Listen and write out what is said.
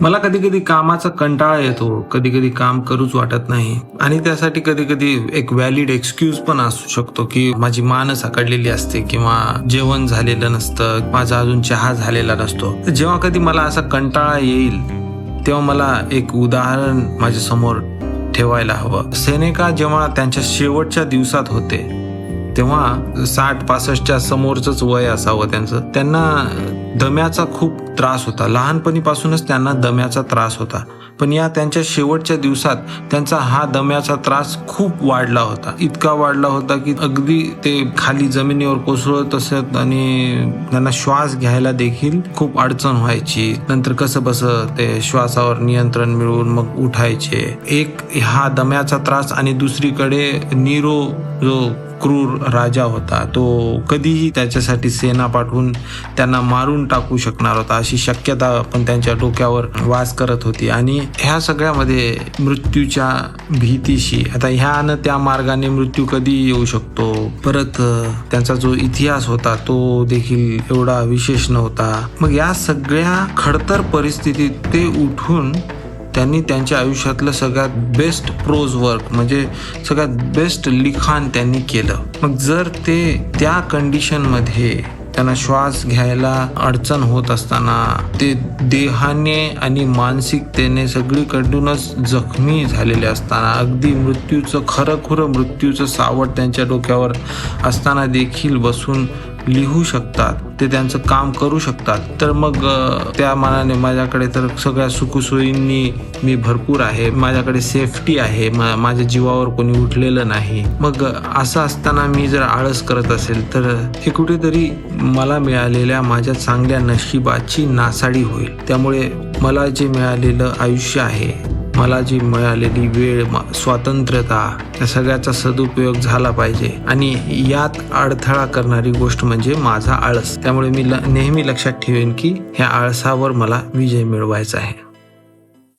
मला कधी कधी कामाचा कंटाळा येतो कधी कधी काम करूच वाटत नाही. आणि त्यासाठी कधी कधी एक व्हॅलिड एक्सक्यूज पण असू शकतो की माझी मानस आकडलेली असते किंवा जेवण झालेलं नसतं माझा अजून चहा झालेला नसतो. जेव्हा कधी मला असा कंटाळा येईल तेव्हा मला एक उदाहरण माझ्यासमोर ठेवायला हवं. सेनेका जेव्हा त्यांच्या शेवटच्या दिवसात होते तेव्हा साठ पासष्टच्या समोरच वय असावं त्यांचं. त्यांना दम्याचा खूप त्रास होता. लहानपणीपासूनच त्यांना दम्याचा त्रास होता. पण या त्यांच्या शेवटच्या दिवसात त्यांचा हा दम्याचा त्रास खूप वाढला होता. इतका वाढला होता की अगदी ते खाली जमिनीवर कोसळत असत आणि त्यांना श्वास घ्यायला देखील खूप अडचण व्हायची. नंतर कसं बस ते श्वासावर नियंत्रण मिळवून मग उठायचे. एक हा दम्याचा त्रास आणि दुसरीकडे नीरो जो क्रूर राजा होता. तो कधीही त्याच्यासाठी सेना पाठवून त्यांना मारून टाकू शकणार होता. अशी शक्यता पण त्यांच्या डोक्यावर वास करत होती. आणि ह्या सगळ्यामध्ये मृत्यूच्या भीतीशी आता ह्यानं त्या मार्गाने मृत्यू कधी येऊ शकतो? परत त्यांचा जो इतिहास होता तो देखील एवढा विशेष नव्हता. मग या सगळ्या खडतर परिस्थितीत ते उठून त्यांनी त्यांच्या आयुष्यातलं सगळ्यात बेस्ट प्रोज वर्क म्हणजे सगळ्यात बेस्ट लिखाण त्यांनी केलं. मग जर ते त्या कंडिशनमध्ये त्यांना श्वास घ्यायला अडचण होत असताना ते देहाने आणि मानसिकतेने सगळीकडूनच जखमी झालेले असताना अगदी मृत्यूचं खरं खुरं मृत्यूचं सावट त्यांच्या डोक्यावर असताना देखील बसून लिहू शकतात ते त्यांचं काम करू शकतात. तर मग त्या मानाने माझ्याकडे तर सगळ्या सुखसोयींनी मी भरपूर आहे. माझ्याकडे सेफ्टी आहे. मा- माझ्या जीवावर कोणी उठलेलं नाही. मग असं असताना मी जर आळस करत असेल तर हे कुठेतरी मला मिळालेल्या माझ्या चांगल्या नशिबाची नासाडी होईल. त्यामुळे मला जे मिळालेलं आयुष्य आहे मला जी मिळालेली वेळ स्वातंत्र्यता या सगळ्याचा सदुपयोग झाला पाहिजे. आणि यात अडथळा करणारी गोष्ट म्हणजे माझा आळस. त्यामुळे मी ल- नेहमी लक्षात ठेवेन की ह्या आळसावर मला विजय मिळवायचा आहे.